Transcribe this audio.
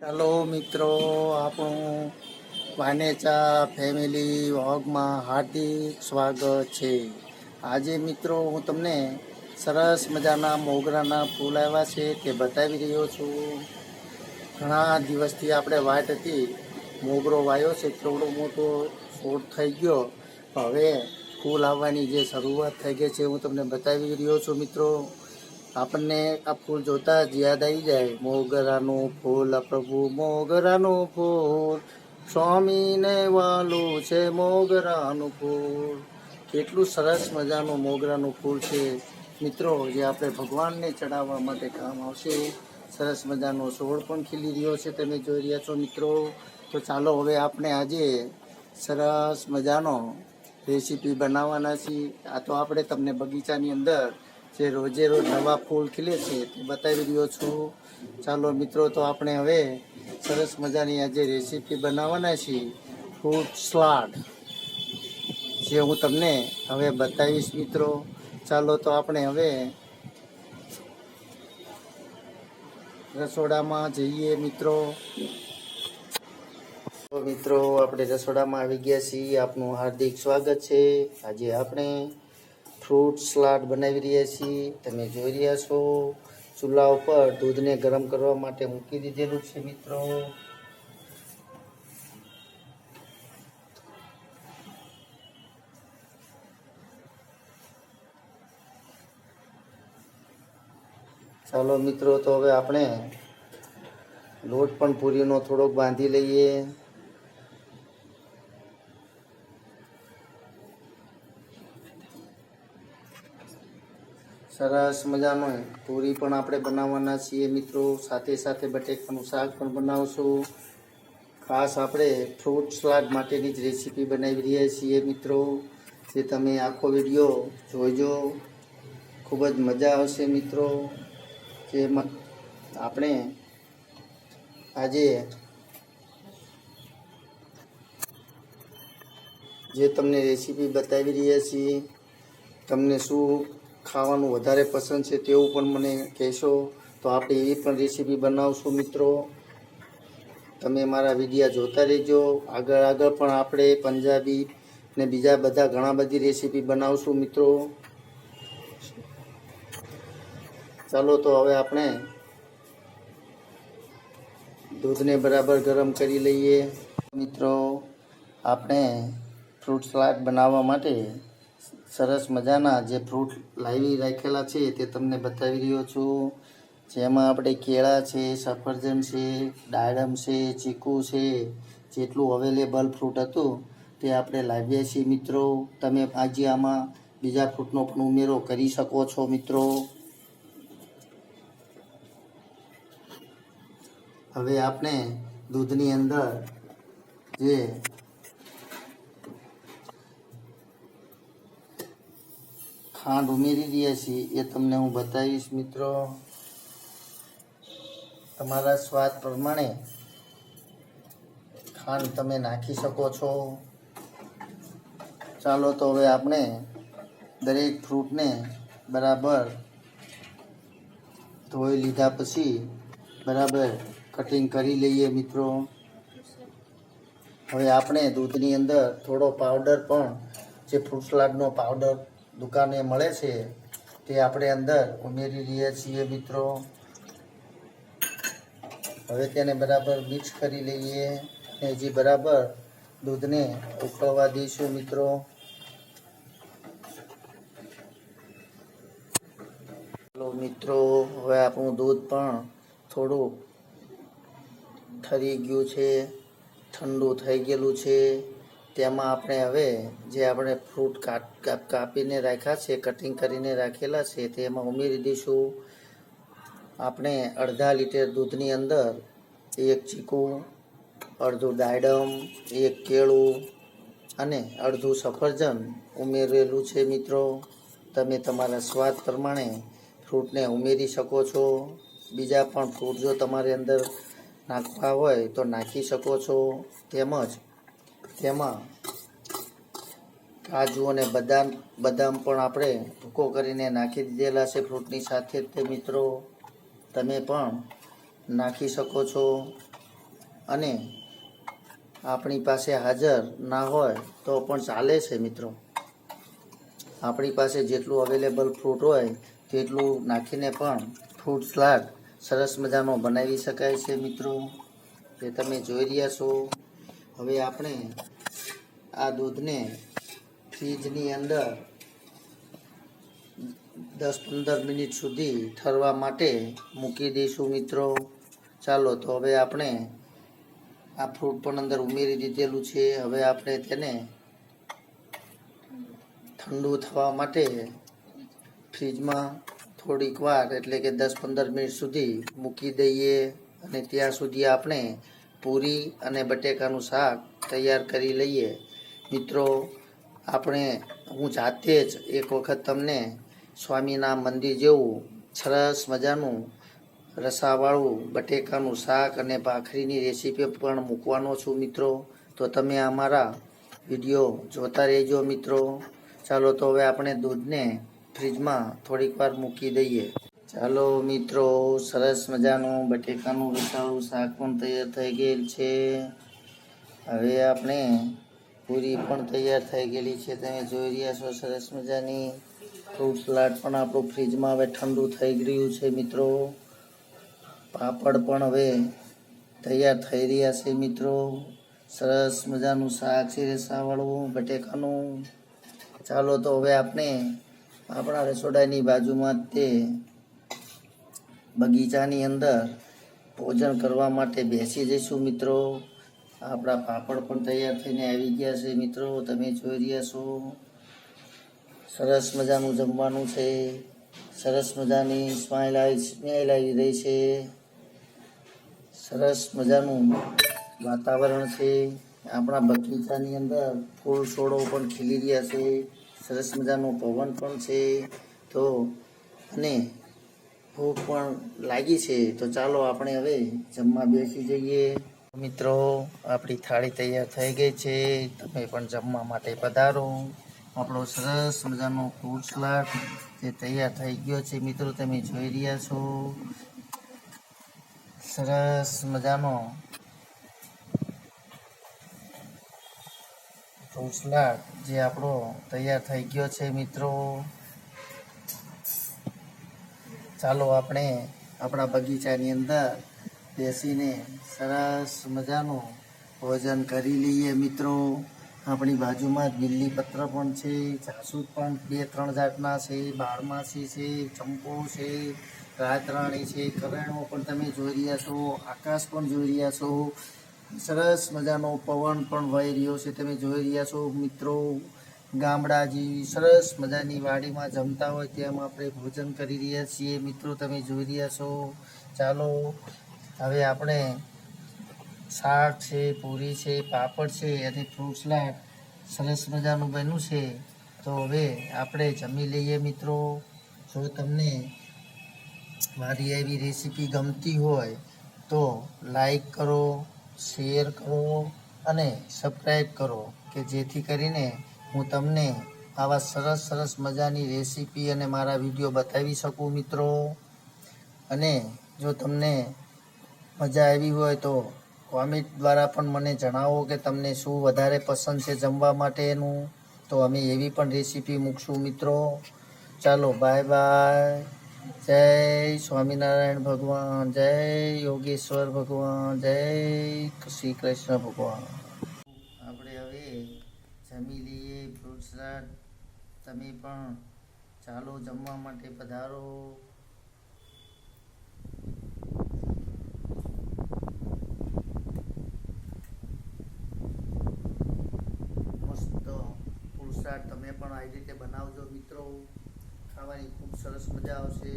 ચાલો મિત્રો, આપણું વાનેચા ફેમિલી વોગમાં હાર્દિક સ્વાગત છે. આજે મિત્રો, હું તમને સરસ મજાના મોગરાના ફૂલ આવ્યા છે તે બતાવી રહ્યો છું. ઘણા દિવસથી આપણે વાટ હતી, મોગરો વાયો છે થોડો મોટો છોડ થઈ ગયો. હવે ફૂલ આવવાની જે શરૂઆત થઈ ગઈ છે, હું તમને બતાવી રહ્યો છું મિત્રો. આપણને આ ફૂલ જોતા જ યાદ આવી જાય. મોગરાનું ફૂલ પ્રભુ, મોગરાનું ફૂલ. સ્વામીને વાલું છે મોગરાનું ફૂલ. કેટલું સરસ મજાનું મોગરાનું ફૂલ છે. મિત્રો, જે આપણે ભગવાનને ચડાવવા માટે કામ આવશે, સરસ મજાનો છોડ પણ ખીલી રહ્યો છે, તમે જોઈ રહ્યા છો મિત્રો. તો ચાલો હવે આપણે આજે સરસ મજાનો રેસીપી બનાવવાના છીએ. આ તો આપણે તમને બગીચાની અંદર જે રોજે રોજ નવા ફૂલ ખીલે છે તે બતાવી રહ્યો છું. ચાલો મિત્રો, તો આપણે હવે સરસ મજાની આજે રેસીપી બનાવવાના છીએ. ફ્રૂટ સલાડ જે હું તમને હવે બતાવીશ મિત્રો. ચાલો તો આપણે હવે રસોડામાં જઈએ મિત્રો. મિત્રો, આપણે રસોડામાં આવી ગયા છીએ. આપનું હાર્દિક સ્વાગત છે. આજે આપણે ફ્રૂટ સલાડ બનાવી રહ્યા છીએ. તમે જોઈ રહ્યા છો, ચૂલા ઉપર દૂધને ગરમ કરવા માટે મૂકી દીધેલું છે મિત્રો. ચાલો મિત્રો, તો હવે આપણે લોટ પણ પૂરીનો થોડોક બાંધી લઈએ. સરસ મજાનો પૂરી પણ આપણે બનાવવાના છીએ મિત્રો. સાથે સાથે બટેકાનું શાક પણ બનાવશું. ખાસ આપણે ફ્રૂટ સલાડ માટેની જ રેસીપી બનાવી રહ્યા છીએ મિત્રો. જે તમે આખો વીડિયો જોઈજો ખૂબ જ મજા આવશે મિત્રો. જે આપણે આજે જે તમને રેસીપી બતાવી રહ્યા છીએ, તમને શું ખાવાનું વધારે પસંદ છે તેવું પણ મને કહેશો. તો આપણે એવી પણ રેસીપી બનાવશું મિત્રો. તમે મારા વિડીયા જોતા રહેજો. આગળ આગળ પણ આપણે પંજાબી ને બીજા બધા ઘણા બધી રેસીપી બનાવશું મિત્રો. ચાલો તો હવે આપણે દૂધને બરાબર ગરમ કરી લઈએ. મિત્રો, આપણે ફ્રૂટ સલાડ બનાવવા માટે સરસ મજાના જે ફ્રૂટ લાવી રાખેલા છે તે તમને બતાવી રહ્યો છું. જેમાં આપણે કેળા છે, સફરજન છે, દાડમ છે, ચીકુ છે, જેટલું અવેલેબલ ફ્રૂટ હતું તે આપણે લાવીએ છીએ મિત્રો. તમે આજે આમાં બીજા ફ્રૂટનો પણ ઉમેરો કરી શકો છો મિત્રો. હવે આપણે દૂધની અંદર જે ખાંડ ઉમેરી રહ્યા છીએ એ તમને હું બતાવીશ મિત્રો. તમારા સ્વાદ પ્રમાણે ખાંડ તમે નાખી શકો છો. ચાલો તો હવે આપણે દરેક ફ્રૂટને બરાબર ધોઈ લીધા પછી બરાબર કટિંગ કરી લઈએ મિત્રો. હવે આપણે દૂધની અંદર થોડો પાવડર પણ, જે ફ્રૂટ સલાડનો પાવડર દુકાને મળે છે, તે આપણે અંદર ઉમેરી રહ્યા છીએ મિત્રો. હવે તેને બરાબર મિક્સ કરી લઈએ અને જે બરાબર દૂધને ઉકળવા દઈશું મિત્રો. હલો મિત્રો, હવે આપણું દૂધ પણ થોડું ઠરી ગયું છે, ઠંડુ થઈ ગયેલું છે. તેમાં આપણે હવે જે આપણે ફ્રૂટ કાપ, કાપ- કાપીને રાખ્યા છે કટિંગ કરીને રાખેલા છે, તેમાં ઉમેરી દઈશું. આપણે અડધા લીટર દૂધની અંદર એક ચીકુ, અડધું ડાયડમ એક કેળું અને અડધું સફરજન ઉમેરેલું છે મિત્રો. તમે તમારા સ્વાદ પ્રમાણે ફ્રૂટને ઉમેરી શકો છો. બીજા પણ ફ્રૂટ જો તમારી અંદર નાખવા હોય તો નાખી શકો છો. તેમજ તેમાં કાજુ અને બદામ બદામ પણ આપણે ભૂકો કરીને નાખી દીધેલા છે ફ્રૂટની સાથે. તે મિત્રો, તમે પણ નાખી શકો છો. અને આપણી પાસે હાજર ના હોય તો પણ ચાલે છે મિત્રો. આપણી પાસે જેટલું અવેલેબલ ફ્રૂટ હોય તેટલું નાખીને પણ ફ્રૂટ સલાડ સરસ મજાનો બનાવી શકાય છે મિત્રો. જે તમે જોઈ રહ્યા છો. હવે આપણે આ દૂધને ફ્રીજની અંદર દસ પંદર મિનિટ સુધી ઠરવા માટે મૂકી દઈશું મિત્રો. ચાલો તો હવે આપણે આ ફ્રૂટ પણ અંદર ઉમેરી દીધેલું છે. હવે આપણે તેને ઠંડુ થવા માટે ફ્રીજમાં થોડીક વાર, એટલે કે દસ પંદર મિનિટ સુધી મૂકી દઈએ. અને ત્યાં સુધી આપણે પૂરી અને બટેકાનું શાક તૈયાર કરી લઈએ. મિત્રો, આપણે, હું જાતે જ એક વખત તમને સ્વામીના મંદિર જેવું સરસ મજાનું રસાવાળું બટેકાનું શાક અને ભાખરીની રેસીપી પણ મૂકવાનો છું મિત્રો. તો તમે અમારા વીડિયો જોતા રહેજો મિત્રો. ચાલો તો હવે આપણે દૂધને ફ્રીજમાં થોડીક વાર મૂકી દઈએ. ચાલો મિત્રો, સરસ મજાનું બટેકાનું રસાવાળું શાક પણ તૈયાર થઈ ગયેલ છે. હવે આપણે પૂરી પણ તૈયાર થઈ ગયેલી છે. તમે જોઈ રહ્યા છો સરસ મજાની ફ્રૂટ સલાડ પણ આપણું ફ્રીજમાં હવે ઠંડુ થઈ ગયું છે મિત્રો. પાપડ પણ હવે તૈયાર થઈ રહ્યા છે મિત્રો. સરસ મજાનું શાક છે રસાવાળું, બટેકાનું. ચાલો તો હવે આપણે આપણા રસોડાની બાજુમાં તે બગીચાની અંદર ભોજન કરવા માટે બેસી જઈશું મિત્રો. આપણા પાપડ પણ તૈયાર થઈને આવી ગયા છે મિત્રો. તમે જોઈ રહ્યા છો. સરસ મજાનું જમવાનું છે. સરસ મજાની સ્માઇલ આવી સ્મેલ આવી રહી છે. સરસ મજાનું વાતાવરણ છે. આપણા બગીચાની અંદર ફૂલ છોડો પણ ખીલી રહ્યા છે. સરસ મજાનું પવન પણ છે. તો અને ભૂખ પણ લાગી છે, તો ચાલો આપણે હવે જમવા બેસી જઈએ. મિત્રો, આપણી થાળી તૈયાર થઈ ગઈ છે. તમે પણ જમવા માટે પધારો. આપણો સરસ મજાનો ફ્રૂટ સલાડ જે તૈયાર થઈ ગયો છે. મિત્રો, તમે જોઈ રહ્યા છો. સરસ મજાનો ફ્રૂટ સલાડ જે આપણો તૈયાર થઈ ગયો છે, મિત્રો. ચાલો આપણે આપણા બગીચાની અંદર બેસીને સરસ મજાનું ભોજન કરી લઈએ મિત્રો. આપણી બાજુમાં જ લીલી પત્ર પણ છે, જાસૂદ પણ બે ત્રણ જાતના છે, બારમાસી છે, ચંપો છે, રાતરાણી છે કરેણો પણ તમે જોઈ રહ્યા છો, આકાશ પણ જોઈ રહ્યા છો. સરસ મજાનો પવન પણ વહી રહ્યો છે, તમે જોઈ રહ્યા છો મિત્રો. ગામડા જેવી સરસ મજાની વાડીમાં જમતા હોય તેમ આપણે ભોજન કરી રહ્યા છીએ. મિત્રો, તમે જોઈ રહ્યા છો. ચાલો, હવે આપણે શાક છે, પૂરી છે, પાપડ છે અને ફ્રૂટ સલાડ સરસ મજાનું બન્યું છે. તો હવે આપણે જમી લઈએ મિત્રો. જો તમને મારી એવી રેસીપી ગમતી હોય તો લાઈક કરો, શેર કરો અને સબસ્ક્રાઈબ કરો, કે જેથી કરીને હું તમને આવા સરસ સરસ મજાની રેસીપી અને મારા વીડિયો બતાવી શકું મિત્રો. અને જો તમને મજા આવી હોય તો કોમેન્ટ દ્વારા પણ મને જણાવો કે તમને શું વધારે પસંદ છે જમવા માટેનું. તો અમે એવી પણ રેસીપી મૂકશું મિત્રો. ચાલો બાય બાય જય સ્વામિનારાયણ ભગવાન, જય યોગેશ્વર ભગવાન, જય શ્રી કૃષ્ણ ભગવાન. જમી લઈએ ફ્રૂટ સલાડ તમે પણ ચાલો જમવા માટે પધારો. મસ્ત ફ્રૂટ સલાડ તમે પણ આવી રીતે બનાવજો મિત્રો. ખાવાની ખૂબ સરસ મજા આવશે.